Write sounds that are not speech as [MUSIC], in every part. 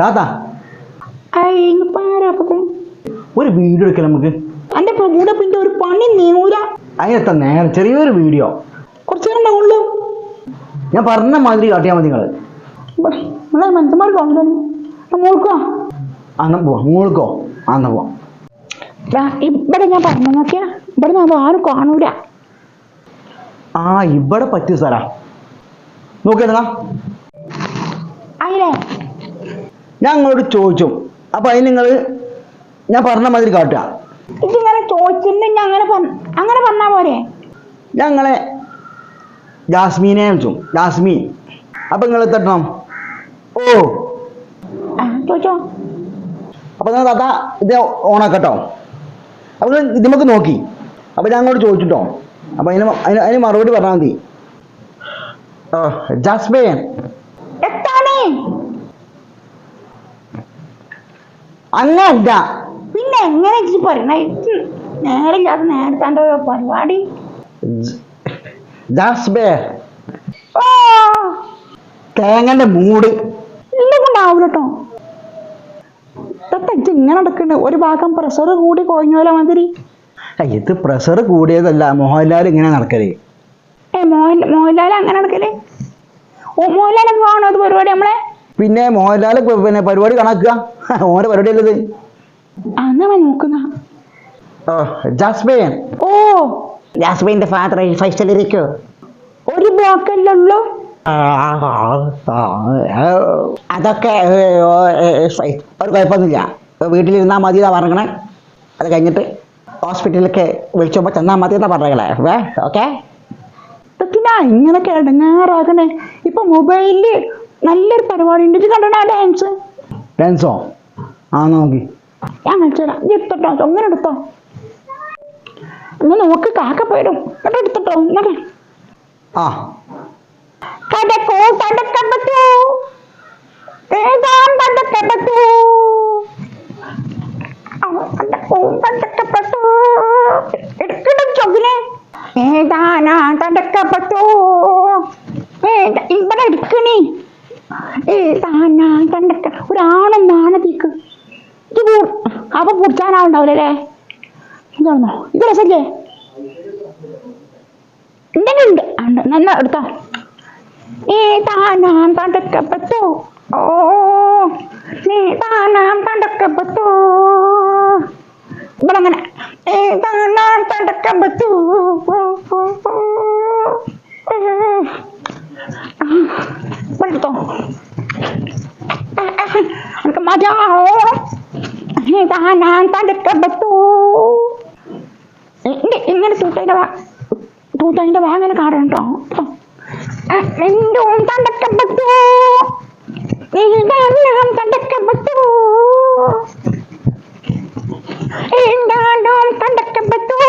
താത്ത. ഒരു വീഡിയോ എടുക്കാം നമുക്ക്? എന്റെ കൂടെ പിന്നെ ഒരു പണി നീങ്ങൂല. അതിനെത്ത നേരം ചെറിയൊരു വീഡിയോ. കുറച്ചു നേരം ഉണ്ടാവുള്ളൂ. ഞാൻ പറഞ്ഞ മാതിരി കാട്ടിയാൽ മതി നിങ്ങൾ. നമ്മളെ മനുഷ്യന്മാർ കൊണ്ടുവന്നു നോക്കോ അന്ന് പോവാം. മോൾക്കോ? അന്ന് പോവാം. ഇവിടെ ഞാൻ പറഞ്ഞു നോക്കിയാ. ഇവിടെ നിന്ന് ആരും കാണൂല. ആ ഇവിടെ പറ്റിയ സ്ഥലാ. നോക്കിയാ അതിലെ ഞാൻ നിങ്ങളോട് ചോദിച്ചു. അപ്പൊ അതിന് നിങ്ങൾ ഞാൻ പറഞ്ഞ മാതിരി കാട്ടുക. ഇതിങ്ങനെ ഞാൻ അങ്ങനെ അങ്ങനെ പറഞ്ഞാ പോരെ? ഞങ്ങളെ ജാസ്മീനെ വിളിച്ചു ജാസ്മീൻ. അപ്പൊ നിങ്ങൾ എത്തണം? ഓ. ചോദിച്ചോ. അപ്പൊ നിങ്ങൾ താത്ത ഇത് ഓണാക്കട്ടോ. അപ്പൊ നിങ്ങൾ ഇത് നമുക്ക് നോക്കി. അപ്പൊ ഞാൻ അങ്ങോട്ട് ചോദിച്ചിട്ടോ. അപ്പൊ അതിന് അതിന് അതിന് മറുപടി പറഞ്ഞാൽ മതി. ജാസ്മീൻ. അങ്ങല്ല. പിന്നെ എങ്ങനെ ഇജ്ജ് പറയണ? നേരില്ലാതെ നേരത്തെ ഒരു പരിപാടി? ജാസ്ബേ. ഓ തേങ്ങന്റെ മൂട്. ഇല്ല കൊണ്ടാവൂല കേട്ടോ ഇജ്ജ് ഇങ്ങനെ നടക്കണ്ട. ഒരു ഭാഗം പ്രഷർ കൂടി കൊഴിഞ്ഞോല മാതിരി. ഇത് പ്രഷർ കൂടിയതല്ല. മോഹൻലാൽ ഇങ്ങനെ നടക്കൽ. ഏ മോഹൻ മോഹൻലാൽ അങ്ങനെ നടക്കൽ? ഓ മോഹൻലാൽ കാണോ അത് പരിപാടി നമ്മളെ? പിന്നെ മോഹൻലാൽ പിന്നെ പരിപാടി കണക്കുക [LAUGHS] ഓന്റെ പരിപാടി അല്ലത് ഓ ജാസ്മിൻ. ഓ. ഫാദർ ഒരു ബ്ലോക്കല്ലേ അതൊക്കെ ഒരു കുഴപ്പമൊന്നുമില്ല. വീട്ടിലിരുന്നാ മതി എന്നാ പറഞ്ഞേ അത് കഴിഞ്ഞിട്ട് ഹോസ്പിറ്റലിലേക്ക് വിളിച്ചപ്പോൾ ചെന്നാ മതി എന്നാ പറഞ്ഞേ വേ ഓക്കെ? ഇങ്ങനെ കിടങ്ങാറാക്കണേ ഇപ്പൊ മൊബൈലിൽ നല്ലൊരു പരിപാടി ഉണ്ട്. കണ്ടോ ഡാൻസ് ഡാൻസോ ആ നോക്കി. ഞാൻ ഇത് എടുത്തോട്ടോ അങ്ങനെ എടുത്തോ. ഒന്ന് നോക്ക് കാക്ക പോയിടും. എന്നിട്ട് എടുത്തിട്ടോ എന്നൊക്കെ ആ. കടക്കോ കടക്കപ്പറ്റൂ ഏതാൻ കടക്കപ്പറ്റൂ കടക്കൂ കടക്കപ്പറ്റൂ എടുക്കണം ചൊകിനെ ഏതാനാ തടക്കപ്പെട്ടു ഇവിടെ എടുക്കണേ ഒരാണെന്നാണ് തീക്ക് ഇത് അപ്പൊ പിടിച്ചാനാളുണ്ടാവില്ലല്ലേ ഇതാണോ ഇത് രസല്ലേ? ഉണ്ടെങ്കിൽ ഉണ്ട് ആ, ഉണ്ട് ഏ എടുത്തോ നീതാനാം തടുക്കപ്പെട്ടു ഓ നീതാനാം തടുക്കപ്പെട്ടു ഇവിടെ അങ്ങനെ നീതാനാം തടുക്കപ്പെട്ടു ഇവിടെ Anka majaho. Hintahan hanta dekat batu. Ini ingin tutai dah. Tutai dah bahagian karen tau. Mendo hantar dekat batu. Hintahan hantar dekat batu. Hintahan hantar dekat batu.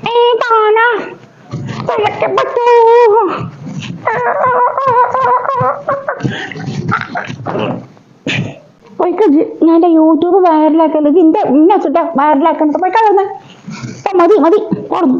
Hintahan hantar dekat batu. ഞാൻ എന്റെ YouTube വൈറലാക്കല്ലോ ഇതിന്റെ ഇന്ന വൈറലാക്കണ്ട പോയി പോയിക്കാതെ മതി മതി. ഓടുന്നു.